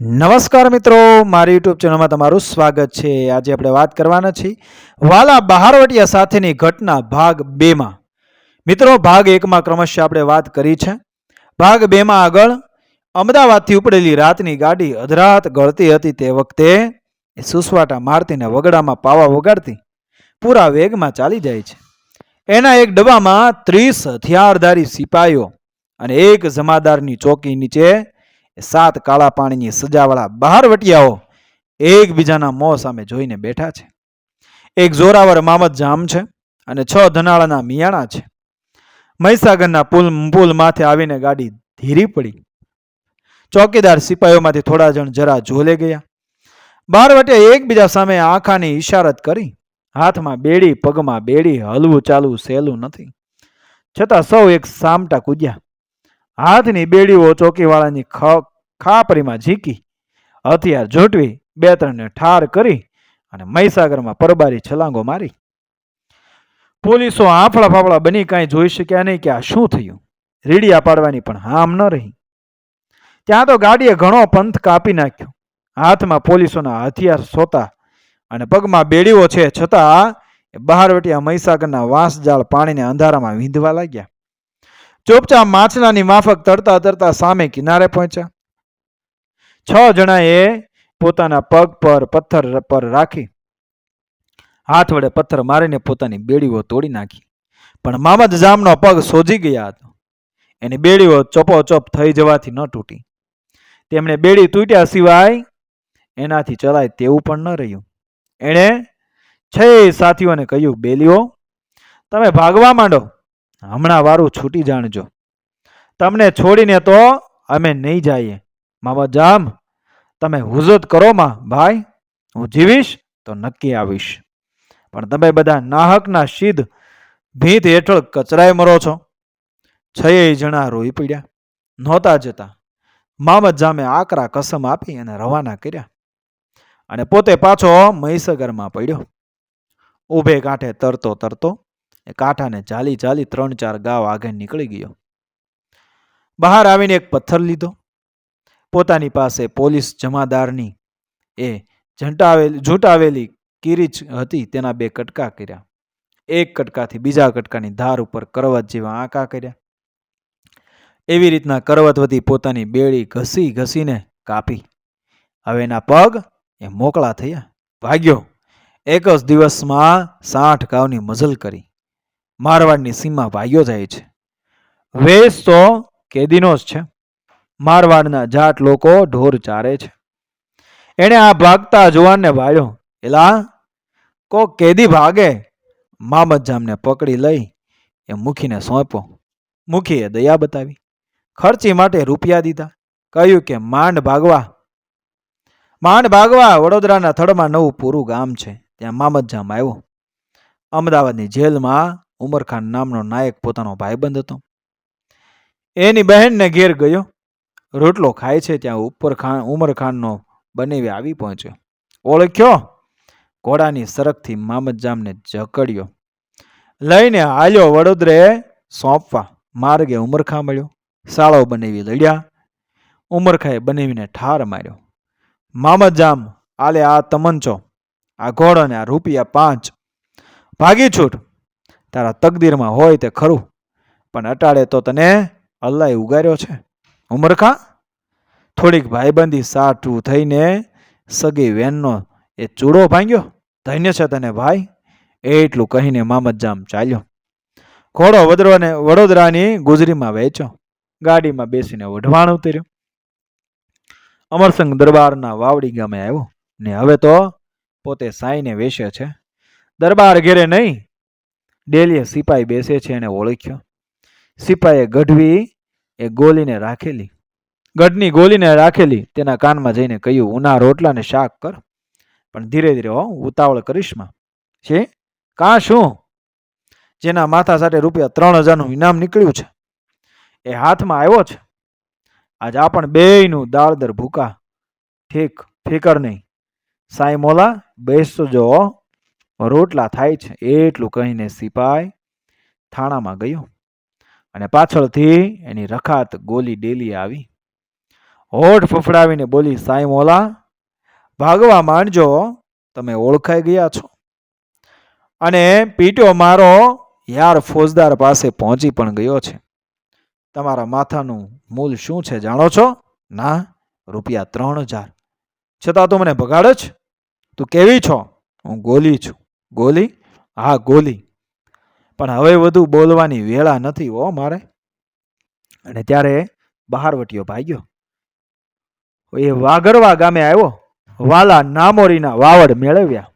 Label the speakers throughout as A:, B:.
A: નમસ્કાર મિત્રો, મારી યુટ્યુબ ચેનલમાં તમારું સ્વાગત છે. આજે આપણે વાત કરવાના છીએ વાલા બહારવટિયા સાથેની ઘટના ભાગ બેમાં. મિત્રો, ભાગ એકમાં ક્રમશઃ આપણે વાત કરી છે. ભાગ બેમાં આગળ અમદાવાદથી ઉપડેલી રાતની ગાડી અધરાત ગળતી હતી તે વખતે એ સુસવાટા મારતીને વગડામાં પાવા વગાડતી પૂરા વેગમાં ચાલી જાય છે. એના એક ડબ્બામાં ત્રીસ હથિયારધારી સિપાહીઓ અને એક જમાદારની ચોકી નીચે સાત કાળા પાણીની સજાવાળા બહારવટિયાઓ એકબીજાના મોં સામે જોઈને બેઠા છે. એક જોરાવર મામત જામ છે અને છ ધનાળાના મિયાણા છે. મહીસાગરના પુલ પુલ માથે આવીને ગાડી ધીરી પડી. ચોકીદાર સિપાહીઓમાંથી થોડા જણ જરા ઝોલે ગયા. બહારવટિયા એકબીજા સામે આંખાની ઈશારત કરી. હાથમાં બેડી, પગમાં બેડી, હલવું ચાલવું સહેલું નથી. છતાં સૌ એક સામટા કૂદ્યા. હાથની બેડીઓ ચોકીવાળાની ખાપરીમાં ઝીકી, હથિયાર જોટવી બે ત્રણને ઠાર કરી અને મહીસાગરમાં પરબારી છલાંગો મારી. પોલીસો આફળા ફાફળા બની કાંઈ જોઈ શક્યા નહીં કે આ શું થયું? રીડિયા પાડવાની પણ હામ ન રહી. ત્યાં તો ગાડીએ ઘણો પંથ કાપી નાખ્યો. હાથમાં પોલીસોના હથિયાર સોતા અને પગમાં બેડીઓ છે છતાં એ બહારવટિયા મહીસાગરના વાંસજાળ પાણીને અંધારામાં વીંધવા લાગ્યા. ચોપચા માછલાની માફક તરતા તરતા સામે કિનારે પહોંચ્યા. છ જણાએ પોતાના પગ પર પથ્થર પર રાખી, હાથ વડે પથ્થર મારીને પોતાની બેડીઓ તોડી નાખી. પણ મામદ જામનો પગ સોજી ગયા હતો. એની બેડીઓ ચોપોચોપ થઈ જવાથી ન તૂટી. તેમણે બેડી તૂટ્યા સિવાય એનાથી ચલાય તેવું પણ ન રહ્યું. એણે છ સાથીઓને કહ્યું, બેલીઓ, તમે ભાગવા માંડો. હમણાં વારું છૂટી જાણજો. તમને છોડીને તો અમે નહીં જઈએ. મામા જામ તમે હુજત કરો માં, ભાઈ, હું જીવીશ તો નક્કી આવીશ. પણ તમે બધા નાહકના સીધ ભીત હેઠળ કચરાય મરો છો. છયે જણા રોઈ પડ્યા, નહોતા જતા. મામદ જામે આકરા કસમ આપી અને રવાના કર્યા. અને પોતે પાછો મહીસગરમાં પડ્યો. ઊભે કાંઠે તરતો તરતો એ કાંઠાને ચાલી ચાલી ત્રણ ચાર ગાવ આગળ નીકળી ગયો. બહાર આવીને એક પથ્થર લીધો. પોતાની પાસે પોલીસ જમાદારની એ ઝંટાવેલી, ઝૂંટાવેલી કિરીચ હતી, તેના બે કટકા કર્યા. એક કટકાથી બીજા કટકાની ધાર ઉપર કરવત જેવા આંકા કર્યા. એવી રીતના કરવતવતી પોતાની બેડી ઘસી ઘસીને કાપી. હવે એના પગ એ મોકળા થયા. ભાગ્યો. એક જ દિવસમાં સાઠ ગાવની મઝલ કરી. મારવાડની સીમા ભાગ્યો જાય છે. વેશ તો કેદીનો જ છે. મારવાડના જાટ લોકો ઢોર ચારે છે. એણે આ ભાગતા જુવાનને વાળ્યો, એલા, કો કેદી ભાગે? મામજામને પકડી લઈ, એ મુખીને સોંપ્યો મુખીએ દયા બતાવી, ખર્ચી માટે રૂપિયા દીધા, કહ્યું કે માંડ ભાગવા. માંડ ભાગવા વડોદરાના થડમાં નવું પૂરું ગામ છે, ત્યાં મામજામ આવ્યો. અમદાવાદની જેલમાં ઉમરખાન નામનો નાયક પોતાનો ભાઈબંધ હતો. એની બહેનને ઘેર ગયો. રોટલો ખાય છે ત્યાં ઉપર ખાન ઉમરખાનનો બનેવી આવી પહોંચ્યો. ઓળખ્યો? ઘોડાની સરકથી મામતજામને જકડ્યો. લઈને હાલ્યો વડોદરે સોંપવા. માર્ગે ઉમરખા મળ્યો. સાળો બનેવી લડ્યા. ઉમરખાએ બનેવીને ઠાર માર્યો. મામજજામ, આલે આ તમંચો આ ઘોડો ને આ રૂપિયા પાંચ. ભાગી છૂટ. તારા તકદીરમાં હોય તે ખરું. પણ અટાડે તો તને અલ્લાએ ઉગાર્યો છે. ઉમરખા થોડીક ભાઈબંધી સાઠું થઈને સગી વેનનો એ ચૂડો ભાંગ્યો. ધન્ય છે તને ભાઈ. એટલું કહીને મામતજામ ચાલ્યો. ઘોડો વદરોને વડોદરાની ગુજરીમાં વેચ્યો ગાડીમાં બેસીને વઢવાણ ઉતર્યો. અમરસંગ દરબારના વાવડી ગામે આવ્યો ને હવે તો પોતે સાઈને વેશે છે. દરબાર ઘેરે નહીં, ડેલીએ સિપાઈ બેસે છે એને ઓળખ્યો. સિપાઈએ ગઢવી એ ગોલીને રાખેલી, ગઢની ગોલીને રાખેલી, તેના કાનમાં જઈને કહ્યું, ઉના રોટલાને શાક કર. પણ ધીરે ધીરે, હો, ઉતાવળ કરીશમાં છે કાં શું? જેના માથા સાથે રૂપિયા ત્રણ હજારનું ઇનામ નીકળ્યું છે. એ હાથમાં આવ્યો છે. આજ આપણ બેયનું દાળદર ભૂકા. ઠીક ફિકર નહીં. સાઈ મોલા, બેસતો જો રોટલા થાય છે. એટલું કહીને સિપાઈ થાણામાં ગયો. અને પાછળથી એની રખાત ગોલી ડેલી આવી. હોઠ ફફડાવીને બોલી, સાઈ મોલા, ભાગવા માંડજો, તમે ઓળખાઈ ગયા છો. અને પીટો મારો યાર ફોજદાર પાસે પહોંચી પણ ગયો છે. તમારા માથાનું મૂલ શું છે જાણો છો? ના, રૂપિયા ત્રણ હજાર. છતાં તું મને ભગાડ જ તું કેવી છો? હું ગોલી છું. ગોલી? હા, ગોલી. પણ હવે વધુ બોલવાની વેળા નથી હો મારે. અને ત્યારે બહારવટીયો ભાગ્યો. એ વાગરવા ગામે આવ્યો. વાલા નામોરીના વાવડ મેળવ્યા.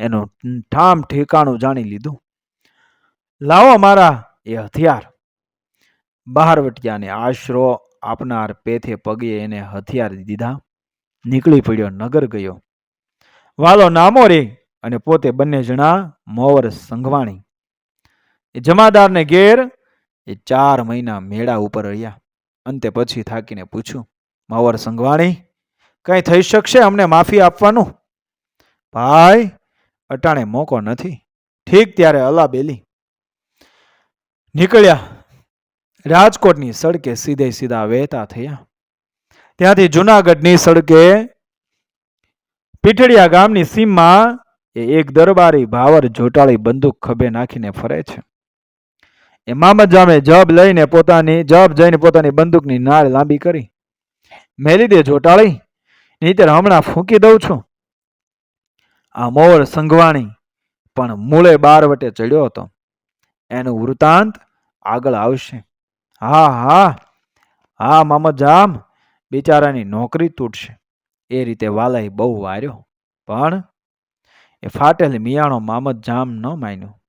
A: એનું ઠામ ઠેકાણું જાણી લીધું. લાવો મારા એ હથિયાર. બહારવટિયાને આશરો આપનાર પેથે પગે એને હથિયાર દીધા. નીકળી પડ્યો, નગર ગયો. વાલો નામોરી અને પોતે બંને જણા મોવર સંઘવાણી એ જમાદારને ઘેર એ ચાર મહિના મેળા ઉપર રહ્યા. અંતે પછી થાકીને પૂછ્યું, માવર સંઘવાણી, કઈ થઈ શકશે અમને માફી આપવાનું? ભાઈ, અટાણે મોકો નથી. ઠીક, ત્યારે અલા બેલી. નીકળ્યા. રાજકોટની સડકે સીધે સીધા વહેતા થયા. ત્યાંથી જુનાગઢની સડકે પીઠડિયા ગામની સીમમાં એ એક દરબારી ભાવર જોટાળી બંદૂક ખભે નાખીને ફરે છે. એ મામદ જામે જબ લઈને પોતાની, જબ જઈને પોતાની બંદૂકની નાળ લાંબી કરી. મેલી દે જોટાળી નહીતર હમણાં ફૂંકી દઉં છું. આ મોર સંઘવાણી પણ મૂળે બાર વટે ચડ્યો હતો. એનું વૃતાંત આગળ આવશે. હા હા હા, મામત જામ, બિચારાની નોકરી તૂટશે. એ રીતે વાલાએ બહુ વાર્યો. પણ એ ફાટેલ મિયાણો મામદ જામ ન માન્યો.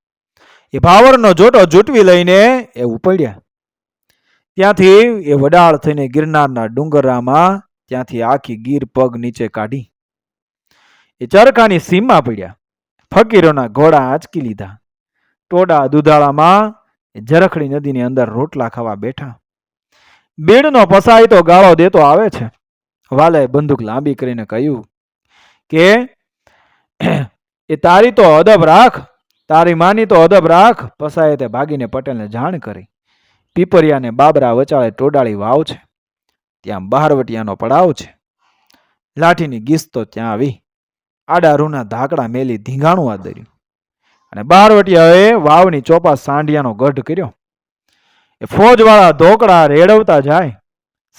A: એ ભાવરનો જોટો જૂટવી લઈને એ ઉપડ્યા. ત્યાંથી એ વડાળ થઈને ગિરનારના ડુંગરામાં ત્યાંથી આખી ગીર પગ નીચે કાઢી. એ ચરખાની સીમમાં પડ્યા. ફકીરોના ઘોડા આંચકી લીધા. ટોડા દુધાળામાં એ જરખડી નદીની અંદર રોટલા ખાવા બેઠા. બીડનો પસાય તો ગાળો દેતો આવે છે. વાલાએ બંદૂક લાંબી કરીને કહ્યું કે, એ તારી તો અદબ રાખ. તારી માની તો અદબ રાખ. પસાએ તે ભાગીને પટેલને જાણ કરી. પીપરિયાને બાબરા વચાળે ટોડાળી વાવ છે. ત્યાં બહારવટિયાનો પડાવ છે. લાઠીની ગીસ તો ત્યાં આવી. આડા રૂના ધાકડા મેલી ધીંગાણું આદર્યું. અને બહારવટિયાએ વાવની ચોપા સાંઢિયાનો ગઢ કર્યો. એ ફોજવાળા ધોકડા રેડવતા જાય.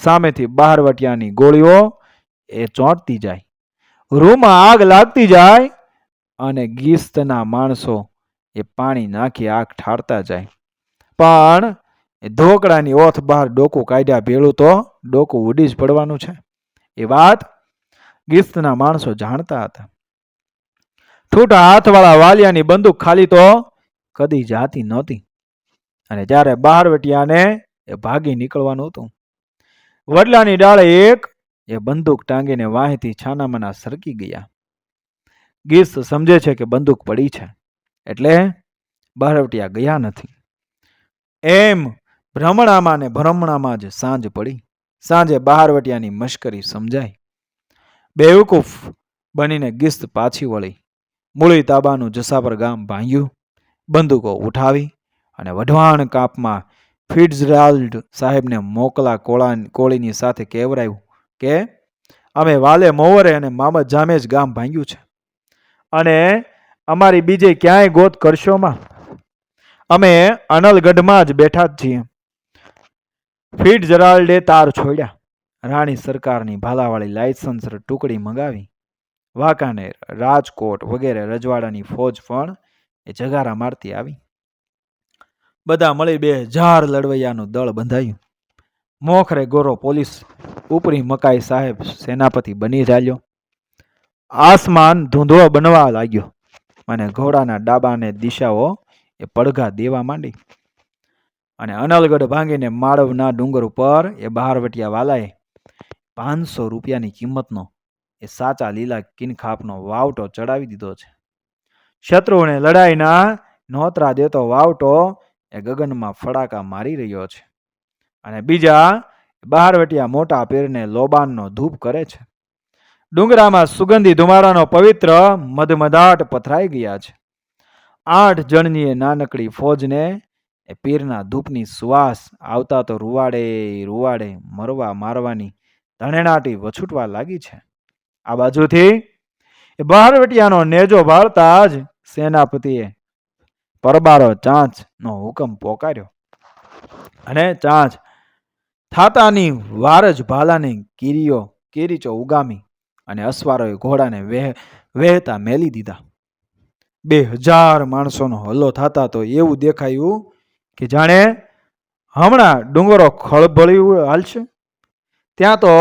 A: સામેથી બહારવટિયાની ગોળીઓ એ ચોંટતી જાય. રૂમાં આગ લાગતી જાય અને ગીસ્તના માણસો એ પાણી નાખી આગ ઠારતા જાય. પણ એ ધોકડાની ઓથ બહાર ડોકું કાઢ્યા ભેળું તો ડોકું ઉડી જ પડવાનું છે. એ વાત ગિસ્તના માણસો જાણતા હતા. ઠૂઠા હાથવાળા વાલિયાની બંદૂક ખાલી તો કદી જાતી નહોતી. અને જ્યારે બહારવટિયાને એ ભાગી નીકળવાનું હતું. વડલાની ડાળે એક એ બંદૂક ટાંગીને વાંહેથી છાનામાના સરકી ગયા. ગીસ સમજે છે કે બંદૂક પડી છે. એટલે બહારવટિયા ગયા નથી. એમ ભ્રમણામાં ને ભ્રમણામાં જ સાંજ પડી. સાંજે બહારવટિયાની મશ્કરી સમજાઈ. બેવકૂફ બનીને ગિસ્ત પાછી વળી. મૂળી તાબાનું જસાપર ગામ ભાંગ્યું. બંદૂકો ઉઠાવી અને વઢવાણ કાપમાં ફિટ્ઝરાલ્ડ સાહેબને મોકલા કોળા કોળીની સાથે કહેવરાયું કે, અમે વાલે મોવરે અને મામદ જામે જ ગામ ભાંગ્યું છે. અને અમારી બીજે ક્યાંય ગોત કરશોમાં અમે અનલગઢમાં જ બેઠા જ છીએ. ફીટ જરાલ્ડે તાર છોડ્યા. રાણી સરકારની ભાલાવાળી લાયસન્સ ટુકડી મંગાવી. વાંકાનેર, રાજકોટ વગેરે રજવાડાની ફોજ પણ એ જગારા મારતી આવી. બધા મળી બે હજાર લડવૈયાનું દળ બંધાયું. મોખરે ગોરો પોલીસ, ઉપરી મકાઈ સાહેબ સેનાપતિ બની ચાલ્યો. આસમાન ધૂંધળો બનવા લાગ્યો. અને ઘોડાના ડાબાને દિશાઓ એ પડઘા દેવા માંડી. અને અનલગઢ ભાંગીને માળવના ડુંગર ઉપર એ બહારવટિયા વાલાએ પાંચસો રૂપિયાની કિંમતનો એ સાચા લીલા કિનખાપનો વાવટો ચડાવી દીધો છે. શત્રુઓને લડાઈના નોતરા દેતો વાવટો એ ગગનમાં ફડાકા મારી રહ્યો છે. અને બીજા બહારવટિયા મોટા પીરને લોબાનનો ધૂપ કરે છે. ડુંગરામાં સુગંધી ધુમાડાનો પવિત્ર મધમદાટ પથરાઈ ગયા છે. આઠ જણની એ નાનકડી ફોજને એ પીરના ધૂપની સુવાસ આવતા તો રૂવાડે રૂવાડે મરવા મારવાની ધણેણાટી વછૂટવા લાગી છે. આ બાજુથી એ બહારવટિયાનો નેજો ભાળતા જ સેનાપતિએ પરબારો ચાંચનો હુકમ પોકાર્યો. અને ચાંચ થાતાની વાર જ ભાલાની કીરીઓ, કીરીચો ઉગામી અને અસવારોએ ઘોડાને વેહ, વહેતા મેલી દીધા. બે હજાર માણસોનો હલ્લો થતા તો એવું દેખાયું કે જાણે હમણાં ડુંગરો ખળભળ્યું હાલશે. ત્યાં તો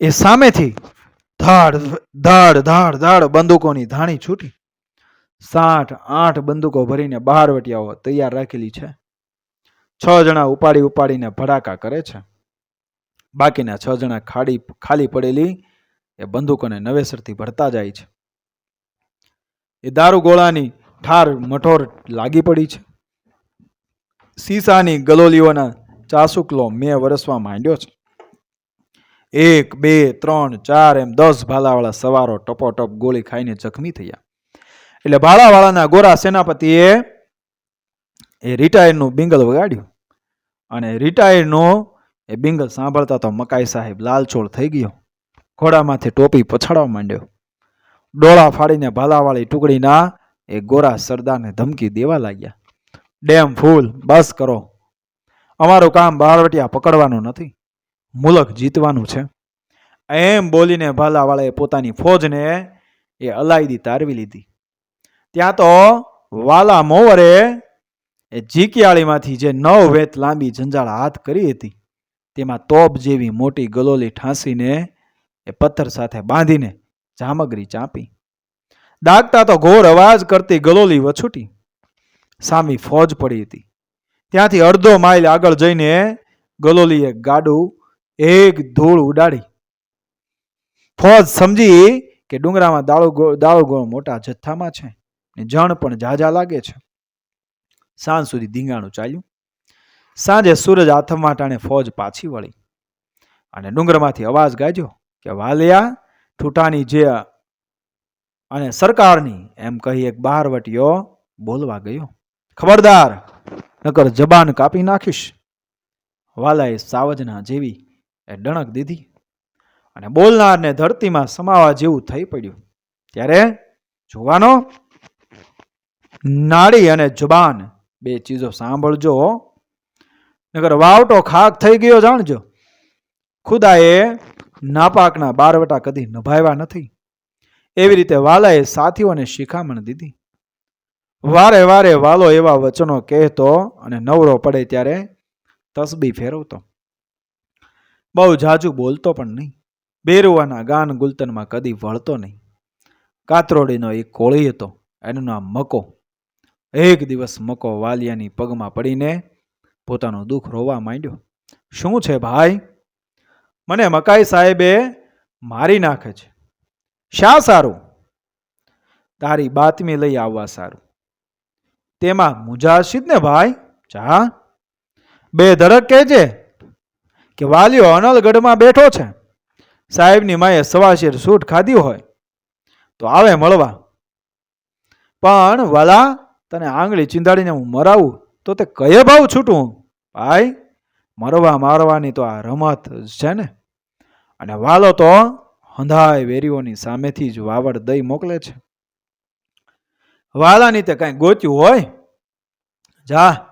A: એ સામેથી ધાડ ધાડ ધાડ ધાડ બંદૂકોની ધાણી છૂટી. સાઠ, આઠ બંદૂકો ભરીને બહારવટિયાઓ તૈયાર રાખેલી છે. છ જણા ઉપાડી ઉપાડીને ભડાકા કરે છે. બાકીના છ જણા ખાડી, ખાલી પડેલી એ બંદૂકોને નવેસરથી ભરતા જાય છે. એ દારૂ ગોળાની ઠાર મઠોર લાગી પડી છે. સીસાની ગલોલીઓના ચાસુકલો મેં વરસવા માંડ્યો છે. એક, બે, ત્રણ, ચાર એમ દસ ભાલાવાળા સવારો ટપોટપ ગોળી ખાઈને જખમી થયા. એટલે ભાલાવાળાના ગોરા સેનાપતિએ એ રિટાયરનું બિંગલ વગાડ્યું અને રિટાયરનો એ બિંગલ સાંભળતા તો મકાઈ સાહેબ લાલચોળ થઈ ગયો. ઘોડામાંથી ટોપી પછાડવા માંડ્યો. ડોળા ફાડીને ભાલાવાળી ટુકડીના એ ગોરા સરદારને ધમકી દેવા લાગ્યા. ડેમ ફૂલ, બસ કરો. અમારું કામ બારવટિયા પકડવાનું નથી. મુલક જીતવાનું છે. એમ બોલીને ભાલાવાળાએ પોતાની ફોજને એ અલાયદી તારવી લીધી. ત્યાં તો વાલા મોવરે એ જીકિયાળીમાંથી જે નવ વેત લાંબી જંજાળ હાથ કરી હતી, તેમાં તોપ જેવી મોટી ગલોલી ઠાંસીને એ પથ્થર સાથે બાંધીને જામગરી ચાંપી. દાગતા તો ઘોર અવાજ કરતી ગલોલી વછૂટી. સામી ફોજ પડી હતી. ત્યાંથી અડધો માઇલ આગળ જઈને ગલોલીએ ગાડું એક ધૂળ ઉડાડી. ફોજ સમજી કે ડુંગરામાં દાળો દાળો મોટા જથ્થામાં છે ને જણ પણ ઝાઝા લાગે છે. સાંજ સુધી ધીંગાણું ચાલ્યું. સાંજે સૂરજ આથમવા ટાણે ફોજ પાછી વળી અને ડુંગરમાંથી અવાજ ગાજ્યો કે વાલિયા ઠૂંટાની જે અને સરકારની, એમ કહી એક બહારવટીયો બોલવા ગયો. ખબરદાર, નકર જબાન કાપી નાખીશ. વાલાએ સાવજના જેવી એ ડણક દીધી અને બોલનારને ધરતીમાં સમાવા જેવું થઈ પડ્યું. ત્યારે જોવાનો, નાડી અને જબાન બે ચીજો સાંભળજો. નકર વાવટો ખાક થઈ ગયો જાણજો. ખુદાએ નાપાકના બારવટા કદી નભાવ્યા નથી. એવી રીતે વાલાએ સાથીઓને શિખામણ દીધી. વારે વારે વાલો એવા વચનો કહેતો અને નવરો પડે ત્યારે તસબી ફેરવતો. બહુ જાજુ બોલતો પણ નહીં. બેરુવાના ગાન ગુલતનમાં કદી વળતો નહીં. કાતરોડીનો એક કોળી હતો, એનું નામ મકો. એક દિવસ મકો વાલિયાની પગમાં પડીને પોતાનું દુઃખ રોવા માંડ્યો. શું છે ભાઈ? મને મકાઈ સાહેબે મારી નાખે છે. શા સારું? તારી બાતમી લઈ આવવા સારું. તેમાં મુજાશિદ ને ભાઈ? જા બે ધડક કહેજે કે વાલીઓ અનલગઢમાં બેઠો છે. સાહેબની માએ સવાશેર સૂટ ખાધી હોય તો આવે મળવા. પણ વાલા, તને આંગળી ચીંધાડીને હું મરાવું તો તે કયે ભાવ છૂટું? ભાઈ, મરવા મારવાની તો આ રમત જ છે ને? અને વાલો તો હંધાય વેરીઓની સામેથી જ વાવડ દઈ મોકલે છે. વાલાની તે કાંઈ ગોત્યું હોય? જા,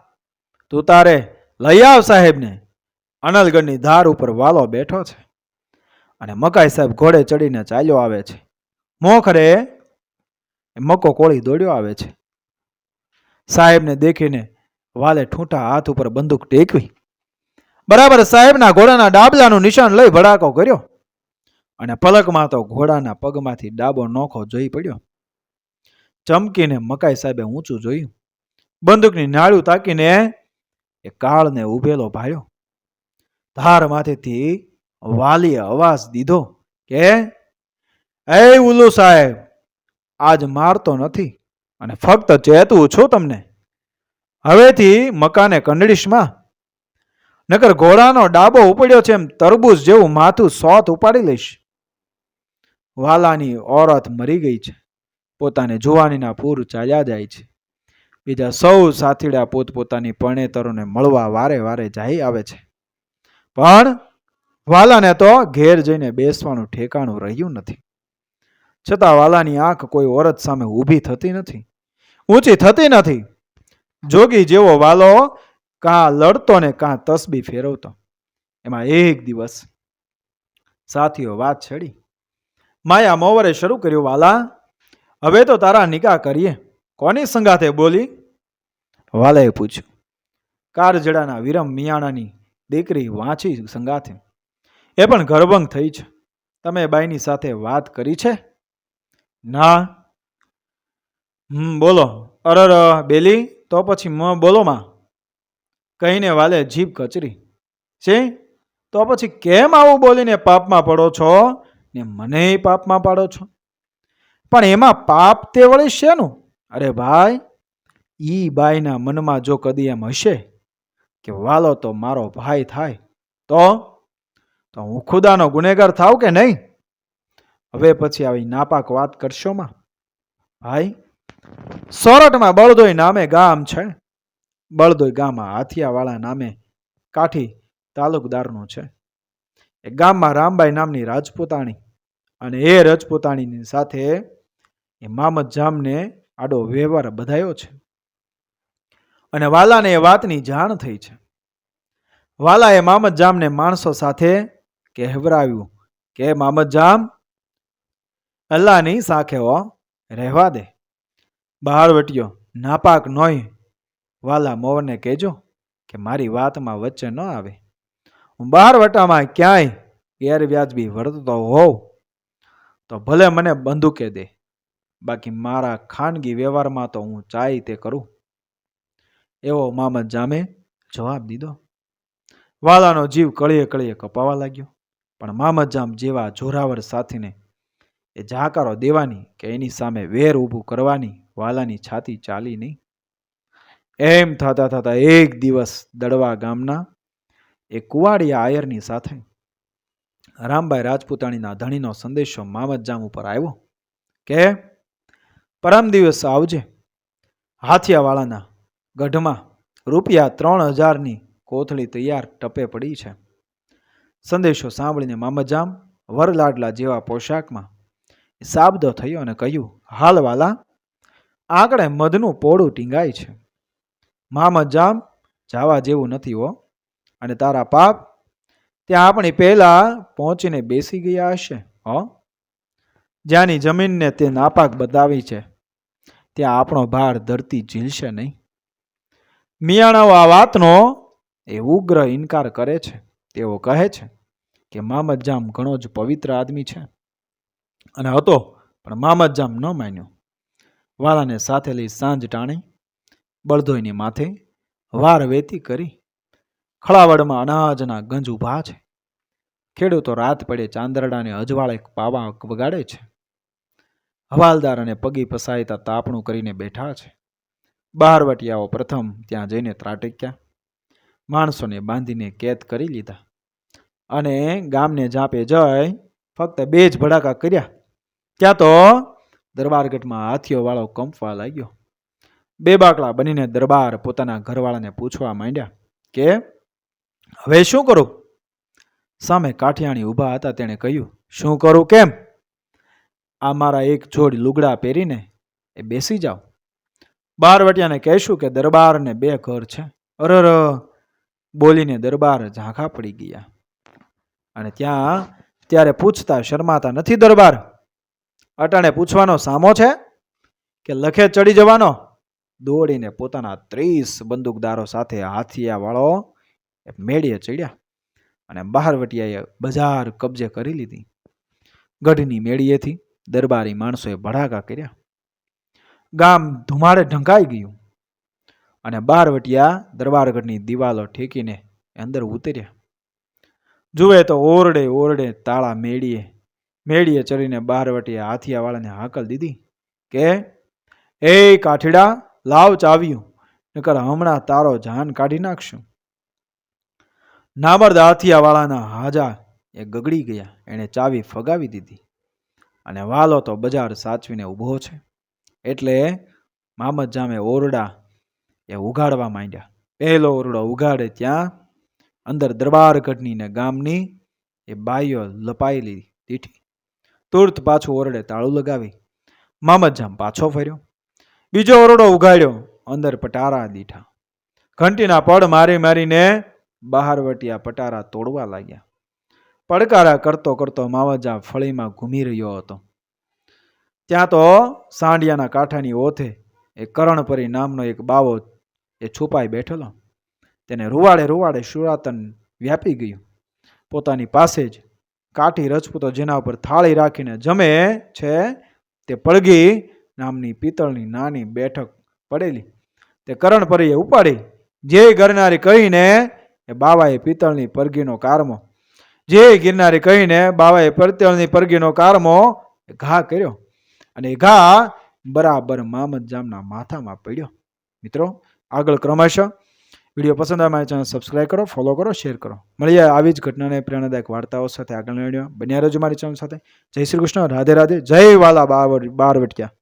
A: તું તારે લઈ આવ સાહેબને. અનલગઢની ધાર ઉપર વાલો બેઠો છે અને મકાઈ સાહેબ ઘોડે ચડીને ચાલ્યો આવે છે. મોખરે મકો કોળી દોડ્યો આવે છે. સાહેબને દેખીને વાલે ઠૂંઠા હાથ ઉપર બંદૂક ટેકવી બરાબર સાહેબના ઘોડાના ડાબલાનું નિશાન લઈ ભડાકો કર્યો. અને પલકમાં તો ઘોડાના પગમાંથી ડાબો નોખો જોઈ પડ્યો. ચમકીને મકાઈ સાહેબે ઊંચું જોયું. બંદૂકની નાળું તાકીને એ કાળને ઉભેલો ભાળ્યો. ધાર માથેથી વાલીએ અવાજ દીધો કે, એ ઉલ્લુ સાહેબ, આજ મારતો નથી અને ફક્ત ચેતવું છું તમને. હવેથી મકાને કંડળીશમાં નકર ઘોડાનો ડાબો ઉપડ્યો છે એમ તરબૂજ જેવું માથું સોથ ઉપાડી લઈશ. વાલાની ઓરત મરી ગઈ છે. પોતાને જુવાનીના પૂર ચાલ્યા જાય છે. બીજા સૌ સાથીડા પોતપોતાની પરણેતરોને મળવા વારે વારે જઈ આવે છે. પણ વાલાને તો ઘેર જઈને બેસવાનું ઠેકાણું રહ્યું નથી. છતાં વાલાની આંખ કોઈ ઓરત સામે ઊભી થતી નથી. ઊંચી થતી નથી. જોગી જેવો વાલો કાં લડતો ને કાં તસબી ફેરવતો. એમાં એક દિવસ સાથીઓ વાત છેડી. માયા મોવરે શરૂ કર્યું, વાલા, હવે તો તારા નિકાહ કરીએ. કોની સંગાથે બોલી? વાલાએ પૂછ્યું, કારજડાના વિરમ મિયાણાની દીકરી વાંચી સંગાથે. એ પણ ગર્ભંગ થઈ છે. તમે બાઈની સાથે વાત કરી છે? ના. હમ, બોલો. અરર, બેલી, તો પછી મ, બોલો માં. કહીને વાલે જીભ કચરી. છે તો પછી કેમ આવું બોલીને પાપમાં પડો છો? ને મને પાપમાં પાડો છો. પણ એમાં પાપ તે વળી શેનું? અરે ભાઈ, ઈ બાઈના મનમાં જો કદી એમ હશે કે વાલો તો મારો ભાઈ થાય, તો? તો હું ખુદાનો ગુનેગાર થાવ કે નહીં? હવે પછી આવી નાપાક વાત કરશો માં? ભાઈ, સોરઠમાં બળદોઈ નામે ગામ છે. બળદોઈ ગામમાં હાથિયાવાળા નામે કાઠી તાલુકદારનું છે. એ ગામમાં રામબાઈ નામની રાજપૂતાણી અને એ રાજપૂતાણીની સાથે એ મામદ જામને આડો વ્યવહાર બધાયો છે. અને વાલાને એ વાતની જાણ થઈ છે. વાલાએ મામદ જામને માણસો સાથે કહેવરાવ્યું કે મામદ જામ, અલ્લાહની સાખે હો રહેવા દે. બહાર વટ્યો, નાપાક નોય વાલા મોહને કહેજો કે મારી વાતમાં વચ્ચે ન આવે. હું બહાર વટામાં ક્યાંય ગેરવ્યાજબી વર્તતો હોઉં, તો ભલે મને બંદૂકે દે, બાકી મારા ખાનગી વ્યવહારમાં તો હું ચાય તે કરું. એવો મામદ જામે જવાબ દીધો. વાલાનો જીવ કળીએ કળીએ કપાવા લાગ્યો, પણ મામદ જામ જેવા જોરાવર સાથીને એ જાકારો દેવાની કે એની સામે વેર ઊભું કરવાની વાલાની છાતી ચાલી નહીં. એમ થતા થતા એક દિવસ દડવા ગામના એ કુવાડિયા આયરની સાથે રામભાઈ રાજપૂતાણીના ધણીનો સંદેશો મામતજામ ઉપર આવ્યો કે, પરમ દિવસ આવજે, હાથિયાવાળાના ગઢમાં રૂપિયા ત્રણ હજારની કોથળી તૈયાર ટપે પડી છે. સંદેશો સાંભળીને મામજામ વરલાડલા જેવા પોશાકમાં સાબદો થયો અને કહ્યું, હાલવાલા આંકડે મધનું પોળું ટીંગાય છે. મામજામ જાવા જેવું નથી હો. અને તારા પાપ ત્યાં આપણે પહેલા પહોંચીને બેસી ગયા હશે, હો. જ્યાંની જમીનને તે નાપાક બતાવી છે, ત્યાં આપણો ભાર ધરતી ઝીલશે નહીં. મિયાણાઓ આ વાતનો એ ઉગ્ર ઇનકાર કરે છે, તેઓ કહે છે કે મામજામ ઘણો જ પવિત્ર આદમી છે. અને હતો, પણ મામજામ ન માન્યો. વાળાને સાથે લઈ સાંજ ટાણી બળદોઈની માથે વાર વેતી કરી ખળાવડમાં અનાજના ગંજ ઊભા છે. ખેડૂતો રાત પડે ચાંદરડાને અજવાળે પાવા વગાડે છે. હવાલદાર અને પગી પસાયતા તાપણું કરીને બેઠા છે. બહારવટિયાઓ પ્રથમ ત્યાં જઈને ત્રાટક્યા. માણસોને બાંધીને કેદ કરી લીધા. અને ગામને જાપે જઈ ફક્ત બે જ ભડાકા કર્યા. ત્યાં તો દરબારગઢમાં હાથીઓવાળો કંપવા લાગ્યો. બે બાકડા બનીને દરબાર પોતાના ઘરવાળાને પૂછવા માંડ્યા કે, હવે શું કરું? સામે કાઠિયાણી ઊભા હતા, તેણે કહ્યું, શું કરું, કેમ? આ મારા એક જોડ લુગડા પહેરીને એ બેસી જાઓ. બારવટિયાને કહેશું કે દરબારને બે ઘર છે. અરર, બોલીને દરબાર ઝાંખા પડી ગયા. અને ત્યાં, ત્યારે પૂછતા શરમાતા નથી દરબાર. અટાણે પૂછવાનો સામો છે કે લખે ચડી જવાનો? દોડીને પોતાના ત્રીસ બંદૂકદારો સાથે હાથિયાવાળો મેળીએ ચડ્યા અને બહારવટિયાએ બજાર કબજે કરી લીધી. ગઢની મેળીએથી દરબારી માણસોએ ભડાકા કર્યા. ગામ ધુમાડે ઢંકાઈ ગયું અને બારવટિયા દરબારગઢની દિવાલો ઠેકીને અંદર ઉતર્યા. જુએ તો ઓરડે ઓરડે તાળા મેળીએ મેળીએ ચડીને બારવટિયા હાથિયાવાળાને હાકલ દીધી કે, એ કાઠીડા લાવ ચાવ્યું, નકર હમણાં તારો જાન કાઢી નાખશું. નામર્દ હાથિયાવાળાના હાજા એ ગગડી ગયા, એણે ચાવી ફગાવી દીધી. અને વાલો તો બજાર સાચવીને ઊભો છે. એટલે મામદ જામે ઓરડા એ ઉઘાડવા માંડ્યા. પહેલો ઓરડો ઉઘાડે ત્યાં અંદર દરબારગઢની ને ગામની એ બાઈઓ લપાયેલી દીઠી. તુર્ત પાછું ઓરડે તાળું લગાવી. મામદજામ પાછો ફર્યો. બીજો ઓરડો ઉગાડ્યો અંદર પટારા દીઠા. ઘંટીના પડ મારી મારીને બહાર વટ્યા પટારા તોડવા લાગ્યા. પડકારા કરતો કરતો માવજા ફળીમાં ઘૂમી રહ્યો હતો. ત્યાં તો સાંડિયાના કાંઠાની ઓથે એ કરણપરી નામનો એક બાવો એ છુપાઈ બેઠેલો. તેને રૂવાડે રૂવાડે સુરાતન વ્યાપી ગયું. પોતાની પાસે જ કાઠી રજપૂતો જેના ઉપર થાળી રાખીને જમે છે તે પડગી નામની પિત્તળની નાની બેઠક પડેલી. તે કરણપરીએ ઉપાડી. જે ગરનારી કહીને એ બાવાએ પિત્તળની પરગીનો કારમો. જે ગિરનારી કહીને બાવાએ પિત્તળની પરગીનો કારમો ઘા કર્યો. અને ઘા બરાબર મામદ જામના માથામાં પડ્યો. મિત્રો, આગળ ક્રમશ વીડિયો પસંદ આવે મારી ચેનલ સબસ્ક્રાઈબ કરો, ફોલો કરો, શેર કરો. મળીએ આવી જ ઘટનાને પ્રેરણાદાયક વાર્તાઓ સાથે આગળ વીડિયો બન્યા રહેજો મારી ચેનલ સાથે. જય શ્રી કૃષ્ણ. રાધે રાધે. જય વાલા બાર બારવટિયા.